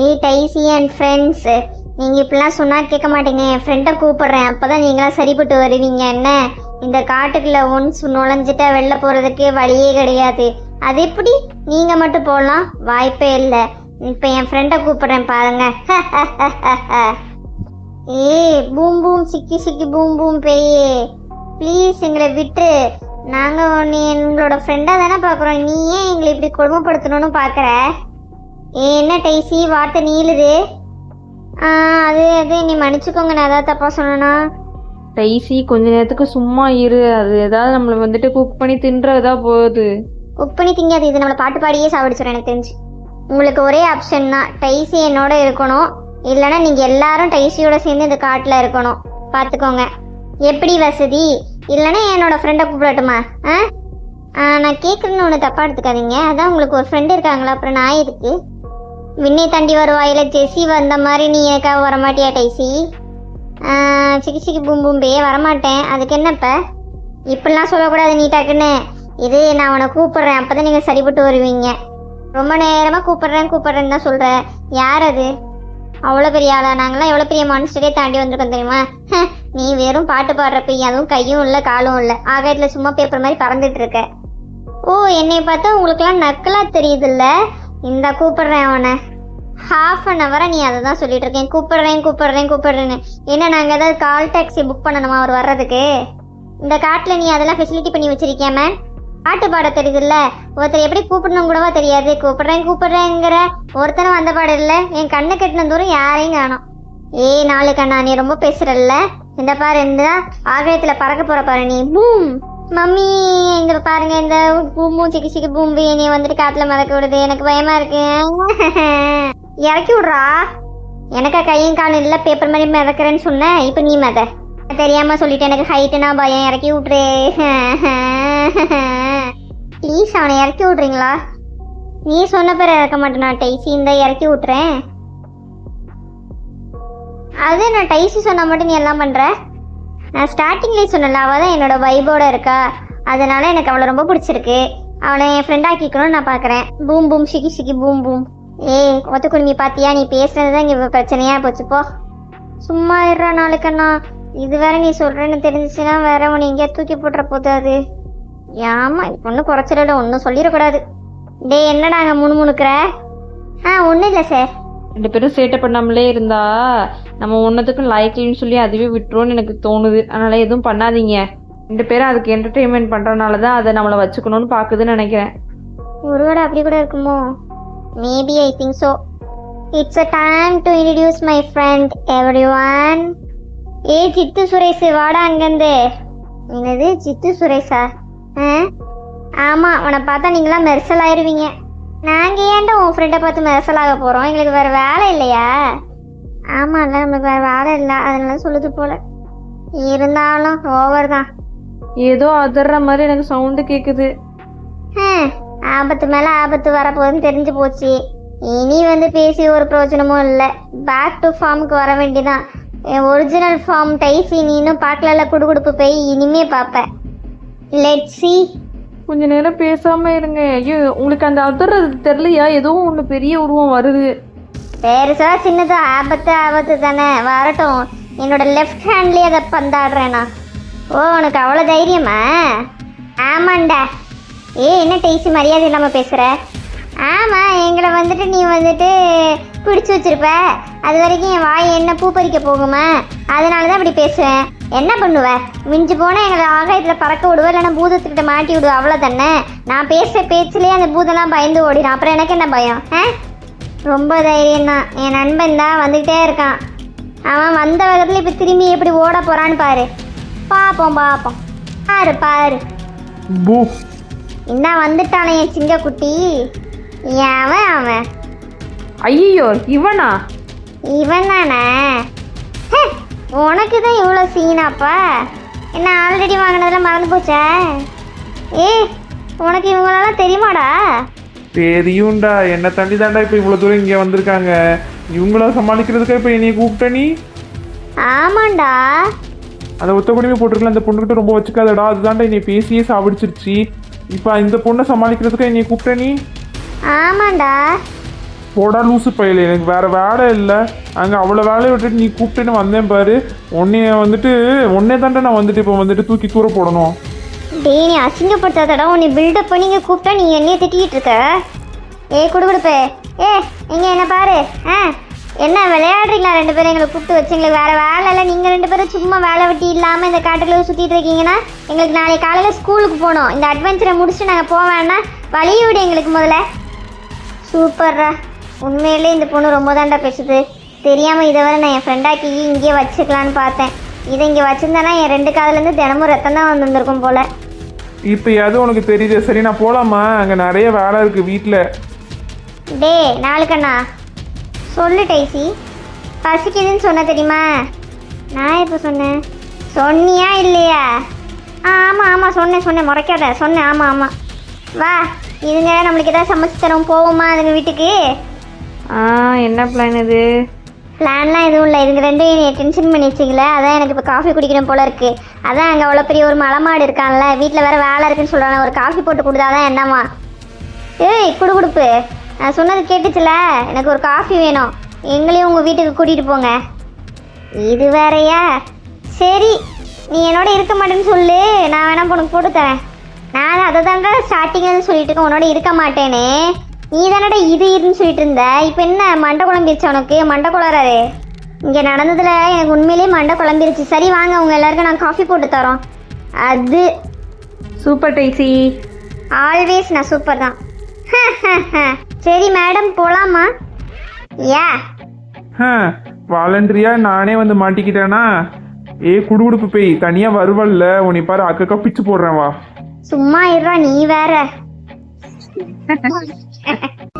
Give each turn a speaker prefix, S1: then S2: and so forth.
S1: ஏய் dicey and friends நீங்கள் இப்படிலாம் சொன்னால் கேட்க மாட்டீங்க. என் ஃப்ரெண்டை கூப்பிட்றேன். அப்போ தான் நீங்களாம் சரிப்பட்டு வருவீங்க. என்ன? இந்த காட்டுக்குள்ளே ஒன்ஸ் நுழைஞ்சிட்டா வெளில போகிறதுக்கு வழியே கிடையாது. அது எப்படி? நீங்கள் மட்டும் போகலாம் வாய்ப்பே இல்லை. இப்போ என் ஃப்ரெண்டை கூப்பிட்றேன் பாருங்க. ஏய் பூம் பூம் சிக்கி சிக்கி பூம் பூம் பேயே ப்ளீஸ் எங்களை விட்டு நாங்கள் நீ எங்களோட ஃப்ரெண்டாக தானே பார்க்குறோம் நீ ஏன் எங்களை இப்படி கொடுமைப்படுத்தணும்னு பார்க்குற என்ன டைசி? வார்த்தை நீளுது. அது அது நீ மன்னிச்சுக்கோங்க. நான் ஏதாவது தப்பாக சொன்னேன்னா
S2: டைசி கொஞ்ச நேரத்துக்கு சும்மா இரு. அது ஏதாவது நம்மளை வந்துட்டு குக் பண்ணி தின்றதா போகுது.
S1: குக் பண்ணி திங்காது. இது நம்மளை பாட்டு பாடியே சாப்பிடுச்சிடும் எனக்கு தெரிஞ்சு. உங்களுக்கு ஒரே ஆப்ஷன் தான். டைசி என்னோட இருக்கணும். இல்லைன்னா நீங்கள் எல்லாரும் டைசியோட சேர்ந்து இந்த காட்டில் இருக்கணும். பார்த்துக்கோங்க. எப்படி வசதி? இல்லைன்னா என்னோட ஃப்ரெண்டை கூப்பிடட்டுமா? ஆ? நான் கேட்குறேன்னு ஒன்று தப்பாக எடுத்துக்காதீங்க. அதான் உங்களுக்கு ஒரு ஃப்ரெண்டு இருக்காங்களா? அப்புறம் நான் எதுக்கு? விண்ணை தாண்டி வருவாயில ஜெஸி வந்த மாதிரி நீ எனக்காக வரமாட்டியா டைசி? சிக்கி சிக்கி பூம் பூம்பே வரமாட்டேன். அதுக்கு என்னப்ப இப்படிலாம் சொல்லக்கூடாது நீ டக்குன்னு. இது நான் அவனை கூப்பிடுறேன். அப்பதான் நீங்கள் சரிப்பட்டு வருவீங்க. ரொம்ப நேரமாக கூப்பிட்றேன் கூப்பிட்றேன்னு தான் சொல்கிறேன் யார் அது? அவ்வளோ பெரிய ஆளா? நாங்களாம் எவ்வளோ பெரிய மனுஷரே தாண்டி வந்திருக்கோம் தெரியுமா? நீ வெறும் பாட்டு பாடுறப்ப அதுவும் கையும் இல்லை காலும் இல்லை. ஆகாயத்தில் சும்மா பேப்பர் மாதிரி பறந்துட்டு இருக்க. ஓ என்னை பார்த்தா உங்களுக்குலாம் நக்கலாக தெரியுதுல்ல? இந்த கூப்பிடுறேன் அவனை. ஹாஃப் அன் ஹவரா நீ அதை தான் சொல்லிட்டு இருக்கேன். கூப்பிடுறேன் கூப்பிடுறேன் கூப்பிடுறேன்னு. என்ன நாங்கள் ஏதாவது கால் டாக்ஸி புக் பண்ணணுமா அவர் வர்றதுக்கு? இந்த காட்டில் நீ அதெல்லாம் ஃபெசிலிட்டி பண்ணி வச்சிருக்கியா மேம் பாட்டு பாட தெரியுதுல்ல. ஒருத்தர் எப்படி கூப்பிடணும் கூடவா தெரியாது. கூப்பிடுறேன் கூப்பிடுறேங்கிற ஒருத்தனும் வந்த பாடு இல்லை. என் கண்ணு கட்டின தூரம் யாரையும் காணோம். ஏய் நாளைக்கு அண்ணா நீ ரொம்ப பேசுறல்ல. இந்த பாரு இந்த ஆகாயத்தில் பறக்க போற பாரு நீ. பூம் மம்மி இந்த பாருங்க இந்த பூமும் சிக்கி சிக்கி பூம்பு நீ வந்துட்டு காத்துல மிதக்க விடுது. எனக்கு பயமா இருக்கு. இறக்கி விட்றா. எனக்கா கையும் காணும் இல்லை பேப்பர் மாதிரி மிதக்கிறேன்னு சொன்னேன். இப்போ நீ மத. தெரியாம சொல்லிட்டு எனக்கு ஹைட்டுனா பயம். இறக்கி விட்டுரு. ப்ளீஸ் அவனை இறக்கி விட்றீங்களா? நீ சொன்ன பேர் இறக்க மாட்டேனா டைசி? இந்த இறக்கி விட்றேன் அது நான் டைசி சொன்னா மட்டும் நீ எல்லாம் பண்ற? நான் ஸ்டார்டிங்லேயே சொன்னல அவள் தான் என்னோட வைபோட இருக்கா. அதனால எனக்கு அவளை ரொம்ப பிடிச்சிருக்கு. அவளை என் ஃப்ரெண்ட் ஆக்கிக்கணும்னு நான் பார்க்குறேன் பூம் பூம் ஷிக்கி ஷிக்கி பூம் பூம். ஏய் ஒத்து குடுமி பார்த்தியா நீ பேசுனது தான் இங்கே பிரச்சனையாக போச்சு போ. சும்மா இருறா நாளைக்கண்ணா இது வேற நீ சொல்கிறேன்னு தெரிஞ்சிச்சுன்னா வேற உன்னை எங்கேயா தூக்கி போட்டுற போதாது. அது ஏமா இப்போ ஒன்றும் குறைச்சிடல ஒன்றும் சொல்லிடக்கூடாது. டேய் என்னடா அங்கே முணுமுணுக்கிற? ஆ ஒன்றும் இல்லை சார்
S2: ரெண்டு பேரும் சேட்டை பண்ணாமலே இருந்தா நம்ம ஒன்றத்துக்கும் லைக்லின்னு சொல்லி அதுவே விட்டுருவோன்னு எனக்கு தோணுது. அதனால எதுவும் பண்ணாதீங்க. ரெண்டு பேரும் அதுக்கு என்டர்டெயின்மெண்ட் பண்ணுறனால தான் அதை நம்மளை வச்சுக்கணும்னு பார்க்குதுன்னு நினைக்கிறேன்.
S1: ஒருவேளை அப்படி கூட இருக்குமோ? Maybe I think so it's a time to introduce my friend everyone ஏ சித்து சுரேஷ் வாடா அங்கேருந்து. என்னது சித்து சுரேஷா? ஆ? ஆமாம் அவனை பார்த்தா நீங்களாம் மெர்சல் ஆயிடுவீங்க நாங்கள் ஏன்டா உன் ஃப்ரெண்டை பார்த்து மெர்சல் ஆக போகிறோம் எங்களுக்கு வேறு வேலை இல்லையா? ஆமாம்ல நம்மளுக்கு வேறு வேலை இல்லை. அதனால சொல்லுது போல. இருந்தாலும் ஓவர் தான்.
S2: ஏதோ அதர்ற மாதிரி எனக்கு சவுண்டு கேட்குது
S1: ஹம், ஆபத்து மேல ஆபத்து வரப்போகுதுன்னு தெரிஞ்சு போச்சு. இனி வந்து பேசி ஒரு பிரயோஜனமும் இல்லை. பேக் டு ஃபார்முக்கு வர வேண்டியதான் என் ஒரிஜினல் ஃபார்ம் டைசி நீ இன்னும் பார்க்கல குடுகுடுப்பு போய் இனிமே பார்ப்பேன். லெட் சி
S2: கொஞ்ச நேரம் பேசாம இருங்க. ஐயோ உங்களுக்கு அந்த அதர்றது தெரியலையா? ஏதோ ஒன்று பெரிய உருவம் வருது.
S1: பெருசா சின்னதா ஆபத்து ஆபத்து தானே. வரட்டும். என்னோட லெஃப்ட் ஹேண்ட்லேயே அதை பந்தாடுறேண்ணா ஓ உனக்கு அவ்வளோ தைரியமா? ஆமாண்டா. ஏ என்ன டேசி மரியாதை இல்லாமல் பேசுகிற ஆமாம் எங்களை வந்துட்டு நீ வந்துட்டு பிடிச்சி வச்சிருப்ப. அது வரைக்கும் என் வாய் என்ன பூ பறிக்க போகுமா? அதனால தான் இப்படி பேசுவேன் என்ன பண்ணுவ? மிஞ்சி போனால் எங்களை ஆகாயத்தில் பறக்க விடுவ இல்லைன்னா பூதத்துக்கிட்ட மாட்டி விடுவ அவ்வளோதானே நான் பேசுகிற பேச்சிலேயே அந்த பூதெல்லாம் பயந்து ஓடிடும். அப்புறம் எனக்கு என்ன பயம்? ஆ? ரொம்ப தைரியம் தான் என் நண்பன் தான் வந்துகிட்டே இருக்கான். அவன் வந்த வேகத்தில் இப்போ திரும்பி எப்படி ஓட போறான்னு பாரு. பாப்போம் பாப்போம். பாரு பாரு.
S3: பூ.
S1: என்ன வந்துட்டானே என் சிங்கக்குட்டி? அவன் அவன்?
S2: ஐயோ இவனா?
S1: இவன் தானே ஹே, உனக்கு தான் இவ்வளோ சீனாப்பா என்ன ஆல்ரெடி வாங்கினதெல்லாம் மறந்து போச்சா? ஏ உனக்கு இவங்களெல்லாம் தெரியுமாடா?
S3: தெரியும்டா. என்னை தாண்டி தாண்டா இப்போ இவ்வளோ தூரம் இங்கே வந்திருக்காங்க. இவங்கள சமாளிக்கிறதுக்கா இப்போ என்னைய கூப்பிட்ட நீ?
S1: ஆமாண்டா.
S3: அந்த ஒத்த குடிமை போட்டிருக்கல அந்த பொண்ணுகிட்ட ரொம்ப வச்சுக்காதடா. அதுதான்டா என்னை பேசியே சாப்பிடிச்சிருச்சு இப்போ இந்த பொண்ணை சமாளிக்கிறதுக்கா என்னைய கூப்பிட்ட நீ?
S1: ஆமாண்டா.
S3: போடா லூசு பையல. எனக்கு வேற வேலை இல்லை. அங்கே அவ்வளோ வேலையை விட்டுட்டு நீ கூப்பிட்டுன்னு வந்தேன் பாரு. உன்னைய வந்துட்டு உன்னே தாண்டா நான் வந்துட்டு இப்போ வந்துட்டு தூக்கி தூர போடணும்.
S1: டேய் நீ அசிங்கப்படுத்தாதடா. உன்னை பில்டப் பண்ணி இங்கே கூப்பிட்டா நீ என்னையே திட்டிகிட்டு இருக்க? ஏ குடுகுடுப்பே ஏ இங்கே என்ன பாரு. ஆ என்ன விளையாடுறீங்களா? ரெண்டு பேரும் எங்களை கூப்பிட்டு வச்சு எங்களுக்கு வேறு வேலை இல்லை. நீங்கள் ரெண்டு பேரும் சும்மா வேலை வெட்டி இல்லாமல் இந்த காட்டுக்குள்ளே சுற்றிட்டு இருக்கீங்கன்னா எங்களுக்கு நாளைக்கு காலையில் ஸ்கூலுக்கு போகணும். இந்த அட்வென்ச்சரை முடிச்சுட்டு நாங்கள் போவேன்னா வழியை விடு எங்களுக்கு முதல்ல. சூப்பர்ரா. உண்மையிலே இந்த பொண்ணு ரொம்ப தாண்டா பேசுது. தெரியாமல் இதை வரை நான் என் ஃப்ரெண்டாக்கி இங்கேயே வச்சுக்கலான்னு பார்த்தேன். இதை இங்கே வச்சுருந்தேன்னா என் ரெண்டு காதுலேருந்து தினமும் ரத்தம் தான் வந்திருக்கும் போல.
S3: இப்போ எது உனக்கு தெரியுது. சரி நான் போகலாமா அங்கே நிறைய வேலை இருக்குது வீட்டில்
S1: டே நாளுக்கண்ணா சொல்லு டைசி. பசிக்குதுன்னு சொன்ன தெரியுமா? நான் எப்போ சொன்னேன்? சொன்னியா இல்லையா? ஆ ஆமாம் ஆமாம் சொன்னேன் சொன்னேன். முறைக்காத. சொன்னேன் ஆமாம் ஆமாம் வா இதுங்க நம்மளுக்கு ஏதாவது சமைச்சு தரோம் போவோமா அதுங்க வீட்டுக்கு?
S2: ஆ என்ன பிளான் இது?
S1: பிளான்லாம் எதுவும் இல்லை. இதுங்க ரெண்டு என்னை டென்ஷன் பண்ணி அதான் எனக்கு இப்போ காஃபி குடிக்கணும் போல இருக்கு. அதான் அங்கே அவ்வளோ பெரிய ஒரு மலைமாடு இருக்கான்ல. வீட்டில் வேற வேலை இருக்குன்னு சொல்கிறாங்க ஒரு காஃபி போட்டு கொடுத்தாதான் என்னம்மா? ஏய் குடு கொடுப்பு. நான் சொன்னது கேட்டுச்சுல? எனக்கு ஒரு காஃபி வேணும். எங்களையும் உங்கள் வீட்டுக்கு கூட்டிகிட்டு போங்க. இது வேறயா? சரி நீ என்னோட இருக்க மாட்டேன்னு சொல்லு. நான் வேணா உனக்கு போட்டு தரேன். நான் அதை தாங்க ஸ்டார்டிங்லேருந்து சொல்லிட்டு இருக்கேன். உன்னோட இருக்க மாட்டேனே. நீ தானடா இது இதுன்னு சொல்லிட்டு இருந்த இப்போ என்ன மண்டை குழம்பிருச்சு உனக்கு? மண்டை குளறாரு இங்கே நடந்ததில் எனக்கு உண்மையிலேயே மண்டை குழம்பிருச்சு. சரி வாங்க உங்கள் எல்லாருக்கும் நான் காஃபி போட்டு தரோம். அது
S2: சூப்பர் டைசி
S1: ஆல்வேஸ் நான் சூப்பர் தான். சரி மேடம் போகலாமா யா.
S3: வாலண்டரியா நானே வந்து மாட்டிக்கிட்டேனா? ஏ குடுகுடுப்பு பேய் தனியாக வருவல்ல. உன்னை பாரு அக்கக்கா பிச்சு போடுறேன் வா.
S1: சும்மா இருடா நீ வேற. 哈哈，哈哈。